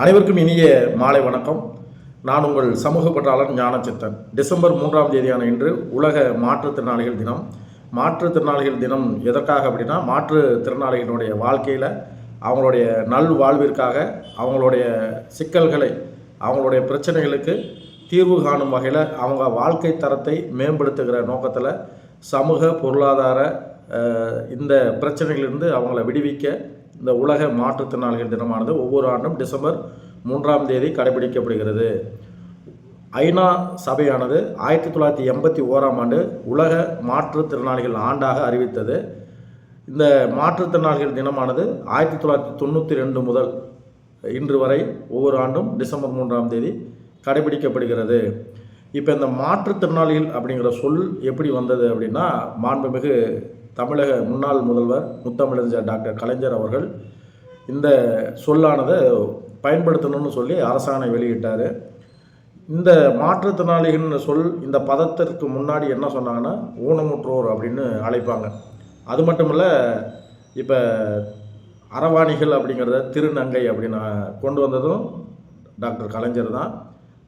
அனைவருக்கும் இனிய மாலை வணக்கம். நான் உங்கள் சமூக பற்றாளர் ஞானச்சித்தன் டிசம்பர் மூன்றாம் தேதியான இன்று உலக மாற்றுத்திறனாளிகள் தினம். மாற்றுத்திறனாளிகள் தினம் எதற்காக அப்படின்னா மாற்றுத்திறனாளிகளுடைய வாழ்க்கையில் அவங்களுடைய நல் வாழ்விற்காக அவங்களுடைய சிக்கல்களை அவங்களுடைய பிரச்சனைகளுக்கு தீர்வு காணும் வகையில் அவங்க வாழ்க்கை தரத்தை மேம்படுத்துகிற நோக்கத்தில் சமூக பொருளாதார இந்த பிரச்சனைகளிலிருந்து அவங்கள விடுவிக்க இந்த உலக மாற்றுத்திறனாளிகள் தினமானது ஒவ்வொரு ஆண்டும் டிசம்பர் மூன்றாம் தேதி கடைபிடிக்கப்படுகிறது. ஐநா சபையானது ஆயிரத்தி தொள்ளாயிரத்தி எண்பத்தி ஓராம் ஆண்டு உலக மாற்றுத்திறனாளிகள் ஆண்டாக அறிவித்தது. இந்த மாற்றுத்திறனாளிகள் தினமானது ஆயிரத்தி தொள்ளாயிரத்தி தொண்ணூற்றி ரெண்டு முதல் இன்று வரை ஒவ்வொரு ஆண்டும் டிசம்பர் மூன்றாம் தேதி கடைபிடிக்கப்படுகிறது. இப்போ இந்த மாற்றுத்திறனாளிகள் அப்படிங்கிற சொல் எப்படி வந்தது அப்படின்னா மாண்புமிகு தமிழக முன்னாள் முதல்வர் முத்தமிழறிஞர் டாக்டர் கலைஞர் அவர்கள் இந்த சொல்லானதை பயன்படுத்தணும்னு சொல்லி அரசாணை வெளியிட்டார். இந்த மாற்றுத்திறனாளிகள்னு சொல் இந்த பதத்திற்கு முன்னாடி என்ன சொன்னாங்கன்னா ஊனமுற்றோர் அப்படின்னு அழைப்பாங்க. அது மட்டும் இல்லை இப்போ அரவாணிகள் அப்படிங்கிறத திருநங்கை அப்படின்னு கொண்டு வந்ததும் டாக்டர் கலைஞர் தான்.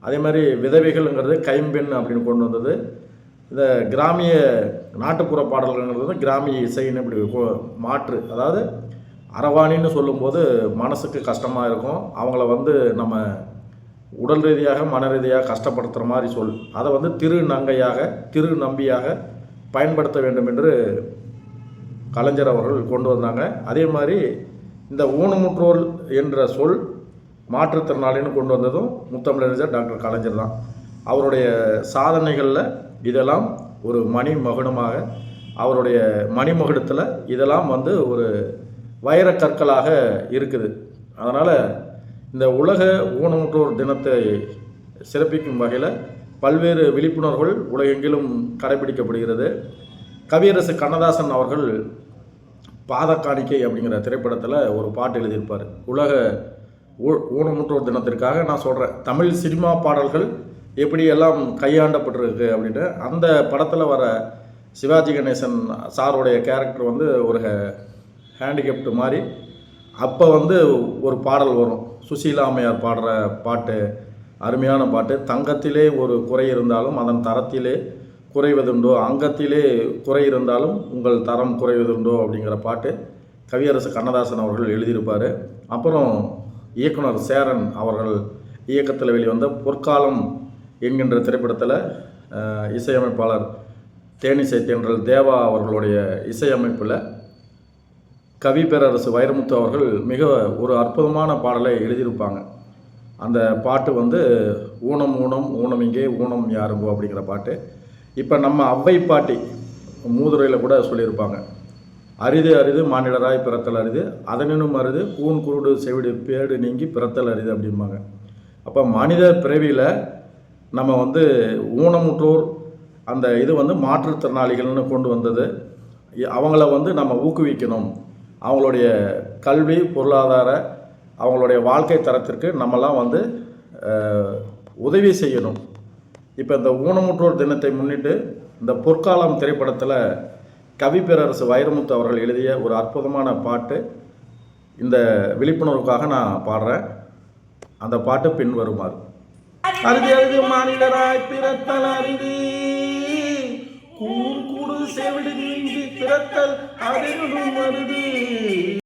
அதே மாதிரி விதவைகள்ங்கிறது கைம்பெண் அப்படின்னு கொண்டு வந்தது. இந்த கிராமிய நாட்டுப்புற பாடல்கள்ங்கிறது கிராமிய இசைன்னு இப்படி மாற்று. அதாவது அரவாணின்னு சொல்லும்போது மனசுக்கு கஷ்டமாக இருக்கும். அவங்கள வந்து நம்ம உடல் ரீதியாக மன ரீதியாக கஷ்டப்படுத்துகிற மாதிரி சொல். அதை வந்து திரு நங்கையாக திரு நம்பியாக பயன்படுத்த வேண்டும் என்று கலைஞர் அவர்கள் கொண்டு வந்தாங்க. அதே மாதிரி இந்த ஊனமுற்றோல் என்ற சொல் மாற்றுத்திறனாளின்னு கொண்டு வந்ததும் முத்தமிழறிஞர் டாக்டர் கலைஞர் தான். அவருடைய சாதனைகளில் இதெல்லாம் ஒரு மணி மகுடமாக அவருடைய மணிமகுடத்தில் இதெல்லாம் வந்து ஒரு வைரக்கற்களாக இருக்குது. அதனால் இந்த உலக ஊனமுற்றோர் தினத்தை சிறப்பிக்கும் வகையில் பல்வேறு விழிப்புணர்வுகள் உலகெங்கிலும் கடைபிடிக்கப்படுகிறது. கவியரசு கண்ணதாசன் அவர்கள் பாதக்காணிக்கை அப்படிங்கிற திரைப்படத்தில் ஒரு பாட்டு எழுதியிருப்பார். உலக ஊ- ஊனமுற்றோர் தினத்திற்காக நான் சொல்கிறேன் தமிழ் சினிமா பாடல்கள் எப்படியெல்லாம் கையாண்டப்பட்டிருக்கு அப்படின்னு அந்த படத்தில் வர சிவாஜி கணேசன் சாருடைய கேரக்டர் வந்து ஒரு ஹேண்டிகேப்டு மாதிரி அப்போ வந்து ஒரு பாடல் வரும். சுசீலா அம்மையார் பாடுற பாட்டு அருமையான பாட்டு. தங்கத்திலே ஒரு குறை இருந்தாலும் அதன் தரத்திலே குறைவதுண்டோ அங்கத்திலே குறை இருந்தாலும் உங்கள் தரம் குறைவதுண்டோ அப்படிங்கிற பாட்டு கவியரசு கண்ணதாசன் அவர்கள் எழுதியிருப்பார். அப்புறம் இயக்குனர் சேரன் அவர்கள் இயக்கத்தில் வெளிவந்த பொற்காலம் என்கின்ற திரைப்படத்தில் இசையமைப்பாளர் தேனிசை தென்றல் தேவா அவர்களுடைய இசையமைப்பில் கவி பேரரசு வைரமுத்து அவர்கள் மிக ஒரு அற்புதமான பாடலை எழுதியிருப்பாங்க. அந்த பாட்டு வந்து ஊனம் ஊனம் ஊனம் இங்கே ஊனம் யாருங்கோ அப்படிங்கிற பாட்டு. இப்போ நம்ம அவ்வை பாட்டி மூதுரையில் கூட சொல்லியிருப்பாங்க. அரிது அரிது மாநிலராய் பிறத்தல் அரிது அதனினும் அரிது கூன் குருடு செவிடு பேடு நீங்கி பிறத்தல் அரிது அப்படிம்பாங்க. அப்போ மனித பிறவியில் நம்ம வந்து ஊனமுற்றோர் அந்த இது வந்து மாற்றுத்திறனாளிகள்னு கொண்டு வந்தது. அவங்கள வந்து நம்ம ஊக்குவிக்கணும். அவங்களுடைய கல்வி பொருளாதார அவங்களுடைய வாழ்க்கை தரத்திற்கு நம்மலாம் வந்து உதவி செய்யணும். இப்போ இந்த ஊனமுற்றோர் தினத்தை முன்னிட்டு இந்த பொற்காலம் திரைப்படத்தில் கவி பேரரசு வைரமுத்து அவர்கள் எழுதிய ஒரு அற்புதமான பாட்டு இந்த விழிப்புணர்வுக்காக நான் பாடுறேன். அந்த பாட்டு பின்வருமாறு. அருதி அருதி மாநிலராய் பிறத்தல் அருதி. கூர் கூடு செவிடு நீங்கி பிறத்தல் அருளும் அருதி.